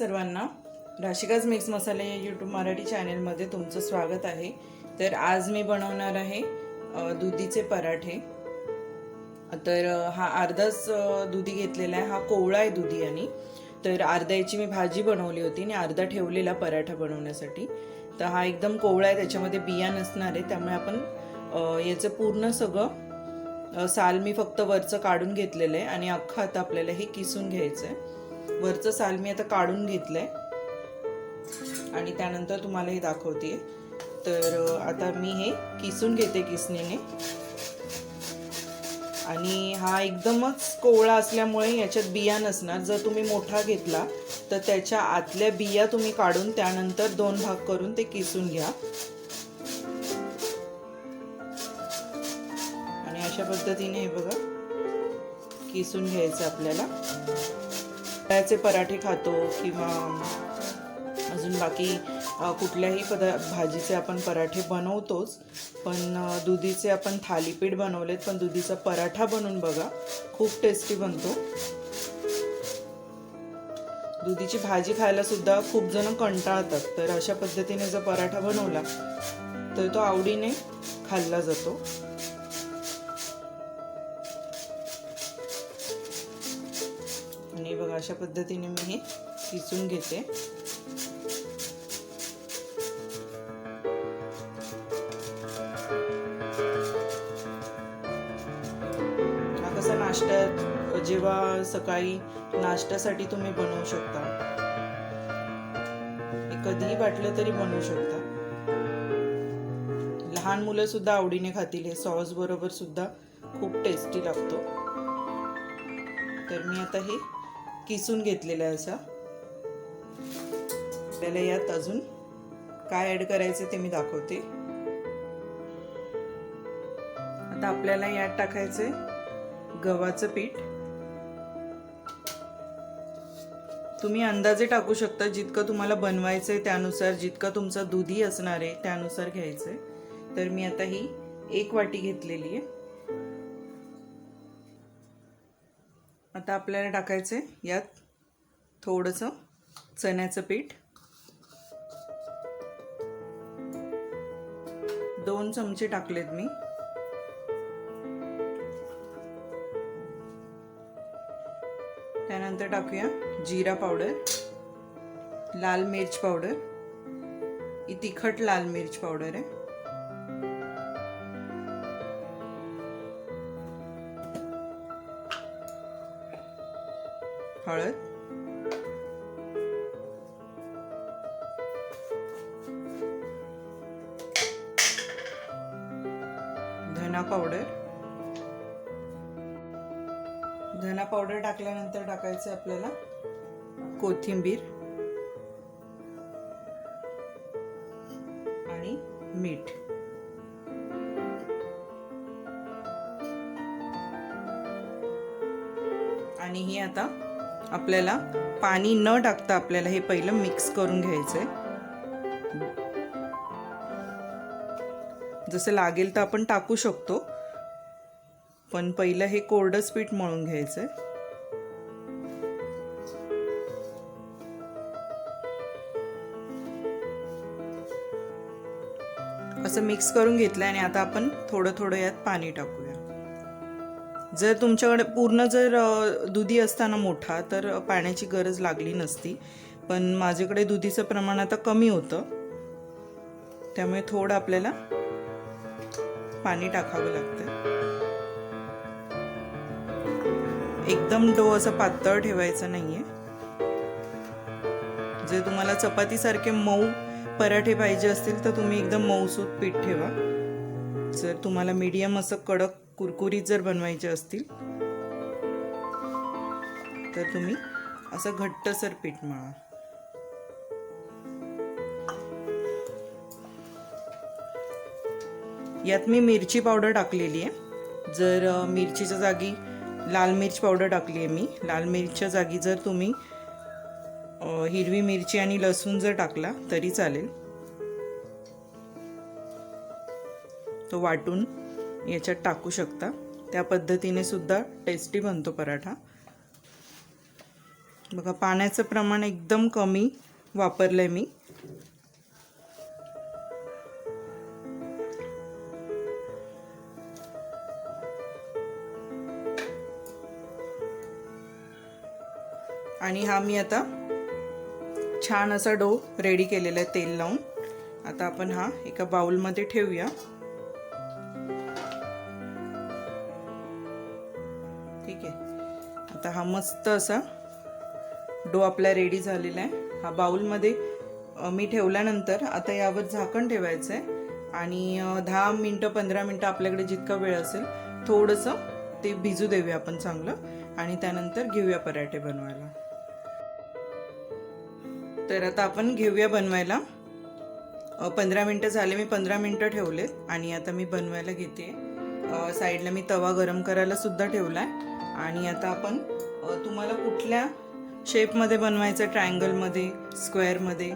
सर्वांना राशिकाज मिक्स मसाले या यूट्यूब मराठी चॅनेलमध्ये तुमचं स्वागत आहे. तर आज मी बनवणार आहे दुधीचे पराठे. तर हा अर्धाच दुधी घेतलेला आहे. हा कोवळा आहे दुधी आणि. तर अर्ध्याची मी भाजी बनवली होती आणि अर्धा ठेवलेला पराठा बनवण्यासाठी. तर हा एकदम कोवळा आहे त्याच्यामध्ये बिया नसणार आहे. त्यामुळे आपण याचं पूर्ण सगळं साल मी फक्त वरचं काढून घेतलेलं आहे आणि अख्खं आता आपल्याला हे किसून घ्यायचं आहे. वरचं साल मी आता काढून घेतलंय. आणि त्यानंतर तुम्हाला हे दाखवते. तर आता मी हे किसून घेते किसणीने. आणि हा एकदमच कोवळा असल्यामुळे याच्यात बिया नसणार. जर तुम्ही मोठा घेतला तर त्याच्या आतल्या बिया तुम्ही काढून त्यानंतर दोन भाग करून ते किसून घ्या. आणि अशा पद्धतीने हे बघा किसून घ्यायचं आपल्याला. त्याचे पराठे खातो किंवा अजून बाकी कुठल्याही पदा भाजीचे आपण पराठे बनवतोच पण दुधीचे आपण थालीपीठ बनवलेत पण दुधीचा पराठा बनवून बघा खूप टेस्टी बनतो. दुधीची भाजी खायला सुद्धा खूप जण कंटाळतात तर अशा पद्धतीने जर पराठा बनवला तर तो आवडीने खाल्ला जातो. अशा पद्धतीने मी हे किसून घेते. हा कसा नाश्ता जेव्हा सकाळी नाश्त्यासाठी तुम्ही बनवू शकता. हे कधीही वाटलं तरी बनवू शकता. लहान मुलं सुद्धा आवडीने खातील हे सॉस बरोबर सुद्धा खूप टेस्टी लागतो. तर मी आता हे किसून घेतलेलं आहे असा. आपल्याला यात अजून काय ऍड करायचं ते मी दाखवते. आता आपल्याला यात टाकायचंय गव्हाचं पीठ. तुम्ही अंदाजे टाकू शकता जितकं तुम्हाला बनवायचंय त्यानुसार जितकं तुमचा दुधी असणार आहे त्यानुसार घ्यायचंय. तर मी आता ही एक वाटी घेतलेली आहे. आता आपल्याला टाकायचं आहे यात थोडंसं चण्याचं पीठ. दोन चमचे टाकलेत मी. त्यानंतर टाकूया जिरा पावडर लाल मिर्च पावडर. ही तिखट लाल मिर्च पावडर आहे. हळद. धना पावडर. धना पावडर टाकल्यानंतर टाकायचं आपल्याला कोथिंबीर आणि मीठ. आणि ही आता आपल्याला पाणी न टाकता आपल्याला हे पहिलं मिक्स करून घ्यायचंय. जसं लागेल तर आपण टाकू शकतो. पण पहिलं हे कोरडंच पीठ मळून घ्यायचंय. असं मिक्स करून घेतलं आणि आता आपण थोडं थोडं यात पाणी टाकूया. जर तुमच्याकडे पूर्ण जर दुधी असताना मोठा तर पाण्याची गरज लागली नसती. पण माझ्याकडे दुधीचं प्रमाण आता कमी होतं. त्यामुळे थोडं आपल्याला पाणी टाकावं लागतं. एकदम डो असं पातळ ठेवायचं नाहीये. जर तुम्हाला चपातीसारखे मऊ पराठे पाहिजे असतील तर तुम्ही एकदम मऊसूत पीठ ठेवा. जर तुम्हाला मीडियम असं कडक कुरकुरीत जर बनवायचे असतील तर तुम्ही असं घट्टसर पीठ मळा. यात मी मिरची पावडर टाकलेली आहे. जर मिरचीच्या जागी लाल मिरच पावडर टाकली आहे मी. लाल मिरच्या जागी जर तुम्ही हिरवी मिरची आणि लसूण जर टाकला तरी चालेल. तो वाटून याच्यात टाकू शकता. त्या पद्धतीने सुद्धा टेस्टी बनतो पराठा. बघा पाण्याचं प्रमाण एकदम कमी वापरलंय मी. आणि हा मी आता छान असा डो रेडी केलेला आहे तेल लावून. आता आपण हा एका बाउलमध्ये ठेवूया. आता हा मस्त असा डो आपला रेडी झालेला आहे. हा बाउलमध्ये मी ठेवल्यानंतर आता यावर झाकण ठेवायचं आहे आणि दहा मिनटं पंधरा मिनटं आपल्याकडे जितका वेळ असेल थोडंसं ते भिजू देऊया आपण चांगलं. आणि त्यानंतर घेऊया पराठे बनवायला. तर आता आपण घेऊया बनवायला. पंधरा मिनटं झाले मी पंधरा मिनटं ठेवलेत. आणि आता मी बनवायला घेते. साईडला मी तवा गरम करायला सुद्धा ठेवला आहे आणि आता आपण तुम्हाला कुठल्या शेपमध्ये बनवायचं? ट्रायंगलमध्ये स्क्वेअरमध्ये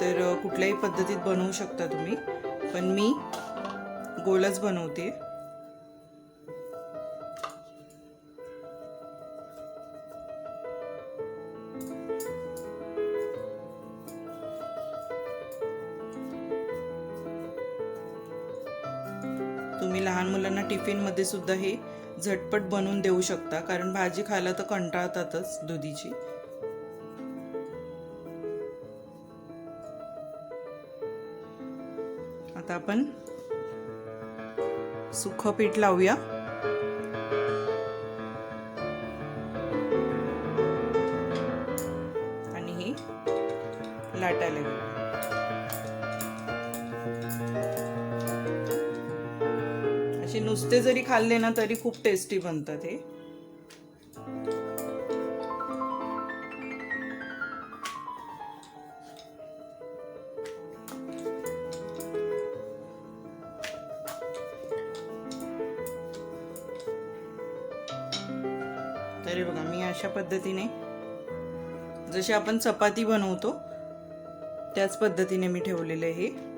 तर कुठल्याही पद्धतीत बनवू शकता तुम्ही. पण मी गोलच बनवते. तुम्ही लहान मुलांना टिफिनमध्ये सुद्धा हे झटपट बनवून देऊ शकता कारण भाजी खायला तर कंटाळतातच दुधीची. आता आपण सुख पीठ लावूया. आणि ही लाटायला घेऊया. नुसते जरी खाल्ले ना तरी खूप टेस्टी बनतात हे तरी बघा मी अशा पद्धतीने जशी आपण चपाती बनवतो त्याच पद्धतीने मी ठेवलेले आहे हे.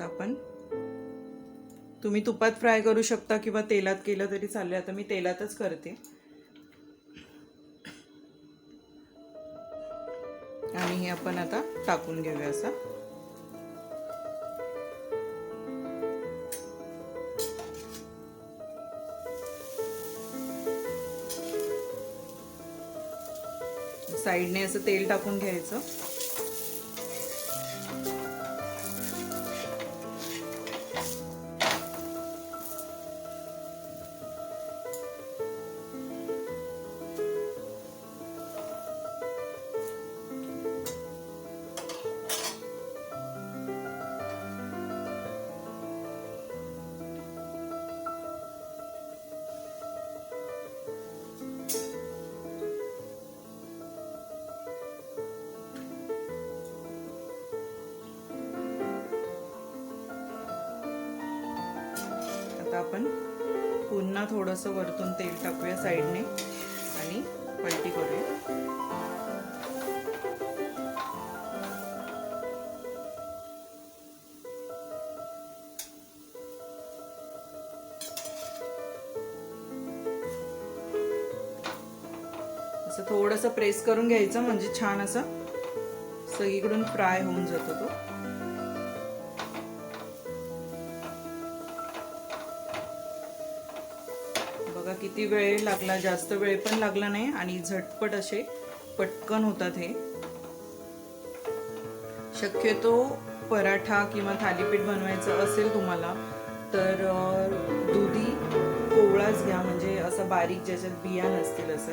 आता आपण. तुम्ही तुपात फ्राय करू शकता किंवा तेलात केलं तरी चालेल आता मी तेलातच करते. आणि हे आपण आता टाकून घेऊया असा. साईडने असं तेल टाकून घ्यायचं. आपण पुन्हा थोडंसं वरतून तेल टाकूया साईडने आणि पलटी करूया. असं थोडंसं प्रेस करून घ्यायचं म्हणजे छान असं सगळीकडून फ्राय होऊन जातो तो. किती वेळ लागला जास्त वेळ पण लागला नाही आणि झटपट असे पटकन होतात हे. शक्यतो पराठा किंवा थालीपीठ बनवायचं असेल तुम्हाला तर दुधी कोवळाच घ्या म्हणजे असं बारीक ज्याच्यात बिया नसतील असं.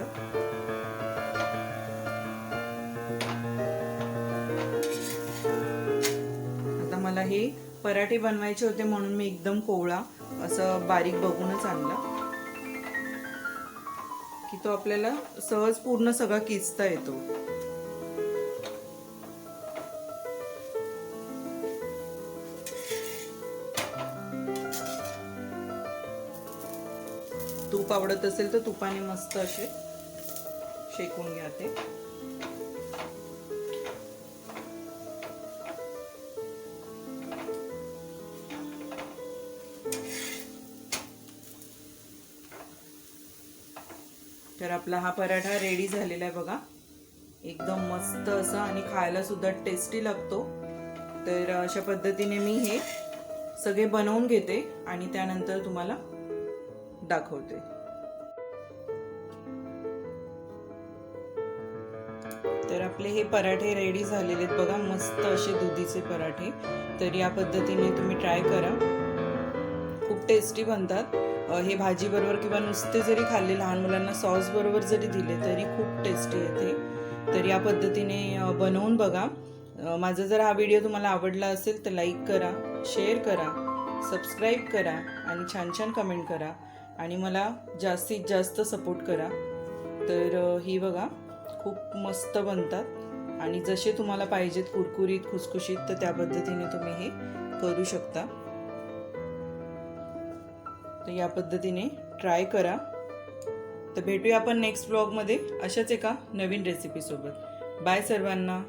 आता मला हे पराठे बनवायचे होते म्हणून मी एकदम कोवळा असं बारीक बघूनच आणला. की तो आपल्याला सहज पूर्ण सगळा किचता येतो. तूप आवडत असेल तर तुपाने मस्त असे शेकून घ्या ते. तर आपला हा पराठा रेडी झालेला आहे बघा. एकदम मस्त असा आणि खायला सुद्धा टेस्टी लागतो. तर अशा पद्धतीने मी हे सगळे बनवून घेते आणि त्यानंतर तुम्हाला दाखवते. तर आपले हे पराठे रेडी झालेले आहेत बघा. मस्त असे दुधीचे पराठे. तर या पद्धतीने तुम्ही ट्राय करा. खूप टेस्टी बनतात. हे भाजीबरोबर किंवा नुसते जरी खाल्ले लहान मुलांना सॉस बरोबर जरी दिले तरी खूप टेस्टी येते तर या पद्धतीने बनवून बघा. माझा जर हा व्हिडिओ तुम्हाला आवडला असेल तर लाईक करा शेअर करा सबस्क्राईब करा आणि छान छान कमेंट करा आणि मला जास्तीत जास्त सपोर्ट करा. तर ही बघा खूप मस्त बनतात आणि जसे तुम्हाला पाहिजेत कुरकुरीत खुसखुशीत तर त्या पद्धतीने तुम्ही हे करू शकता. तर या पद्धतीने ट्राय करा. तर भेटूया आपण नेक्स्ट ब्लॉगमध्ये अशाच एका नवीन रेसिपीसोबत बाय सर्वांना.